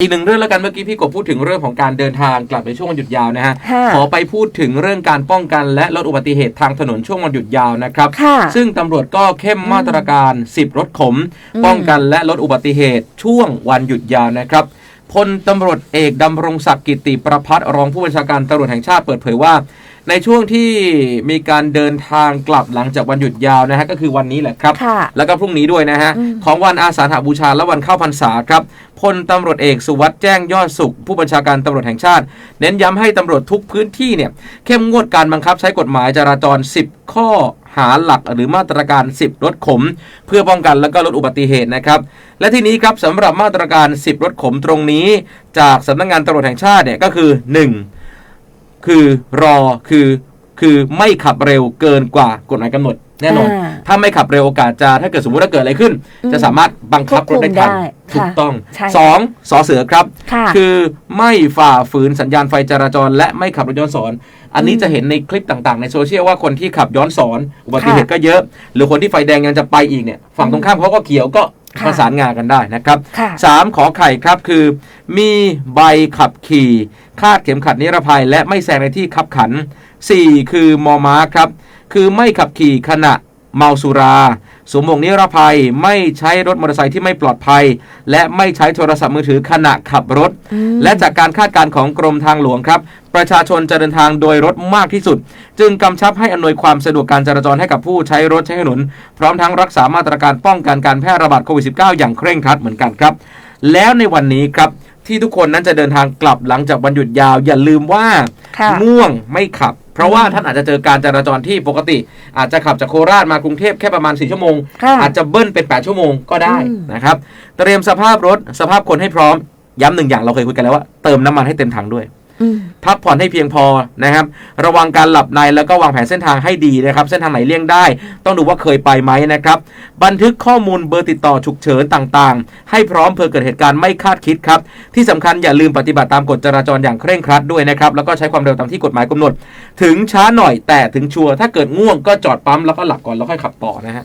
อีกหนึ่งเรื่องแล้วกันเมื่อกี้พี่กบพูดถึงเรื่องของการเดินทางกลับในช่วงวันหยุดยาวนะฮะค่ะขอไปพูดถึงเรื่องการป้องกันและลดอุบัติเหตุทางถนนช่วงวันหยุดยาวนะครับค่ะซึ่งตำรวจก็เข้มมาตรการ 10 รถขม อืม ป้องกันและลดอุบัติเหตุช่วงวันหยุดยาวนะครับพลตำรวจเอกดำรงศักดิ์กิติประพัฒน์รองผู้บัญชาการตำรวจแห่งชาติเปิดเผยว่า ในช่วงที่มีการเดินทางกลับหลังจากวันหยุดยาวนะฮะก็คือวันนี้แหละครับ ค่ะ แล้วก็พรุ่งนี้ด้วยนะฮะอืมของวันอาสาฬหบูชาและวันเข้าพรรษาครับพลตำรวจเอกสุวัสด์แจ้งยอดสุข ผู้บัญชาการตำรวจแห่งชาติ เน้นย้ำให้ตำรวจทุกพื้นที่เนี่ยเข้มงวดการบังคับใช้กฎหมายจราจร 10 ข้อหาหลักหรือมาตรการ 10 รถขม เพื่อป้องกันและก็ลดอุบัติเหตุนะครับและที่นี้ครับสำหรับมาตรการ 10 รถขมตรงนี้ จากสำนักงานตำรวจแห่งชาติเนี่ยก็คือ 1 คือรอคือคือไม่ขับเร็วเกินกว่ากฎหมายกำหนดแน่นอน อ่าถ้าไม่ขับเร็วโอกาสจะถ้าเกิดสมมติว่าเกิดอะไรขึ้น อืมจะสามารถบังคับรถได้ทันควบคุมได้ถูกต้องใช่ สองสอเสือครับ ค่ะ คือไม่ฝ่าฝืนสัญญาณไฟจราจร และไม่ขับรถย้อนสอน อันนี้อืมจะเห็นในคลิปต่างๆ ในโซเชียลว่าคนที่ขับย้อนสอน อุบัติเหตุค่ะก็เยอะ หรือคนที่ไฟแดงยังจะไปอีกเนี่ย ฝั่งตรงข้ามเขาก็เขียวก็ค่ะ ประสานงานกันได้นะครับค่ะสามขอไข่ครับคือ มีใบขับขี่คาดเข็มขัดนิรภัย และไม่แซงในที่ขับขัน 4 คือมอม้าครับ คือไม่ขับขี่ขณะเมาสุราสวมหมวกนิรภัยไม่ใช้รถมอเตอร์ไซค์ที่ไม่ปลอดภัย และไม่ใช้โทรศัพท์มือถือขณะขับรถอืมและจากการคาดการณ์ของกรมทางหลวงครับ ประชาชนจะเดินทางโดยรถมากที่สุด จึงกำชับให้อำนวยความสะดวกการจราจรให้กับผู้ใช้รถใช้ถนน พร้อมทั้งรักษามาตรการป้องกันการแพร่ระบาดโควิด -19 อย่างเคร่งครัดเหมือนกันครับ แล้วในวันนี้ครับที่ทุกคนนั้นจะเดินทางกลับหลังจากวันหยุดยาว อย่าลืมว่าค่ะ ง่วงไม่ขับ เพราะว่าท่านอาจจะเจอการจราจรที่ปกติ อาจจะขับจากโคราชมากรุงเทพแค่ประมาณ 4 ชั่วโมง ค่ะ อาจจะเบิ้ลเป็น 8 ชั่วโมงก็ได้อืม นะครับ เตรียมสภาพรถสภาพคนให้พร้อม ย้ำหนึ่งอย่างเราเคยคุยกันแล้วว่าเติมน้ำมันให้เต็มถังด้วยอืม พักผ่อนให้เพียงพอนะครับ ระวังการหลับในแล้วก็วางแผนเส้นทางให้ดีนะครับ เส้นทางไหนเลี่ยงได้ ต้องดูว่าเคยไปไหมนะครับ บันทึกข้อมูลเบอร์ติดต่อฉุกเฉินต่างๆ ให้พร้อมเผื่อเกิดเหตุการณ์ไม่คาดคิดครับ ที่สำคัญอย่าลืมปฏิบัติตามกฎจราจรอย่างเคร่งครัดด้วยนะครับ แล้วก็ใช้ความเร็วตามที่กฎหมายกำหนด ถึงช้าหน่อยแต่ถึงชัวร์ถ้าเกิดง่วงก็จอดปั๊มแล้วก็หลับก่อนแล้วค่อยขับต่อนะฮะ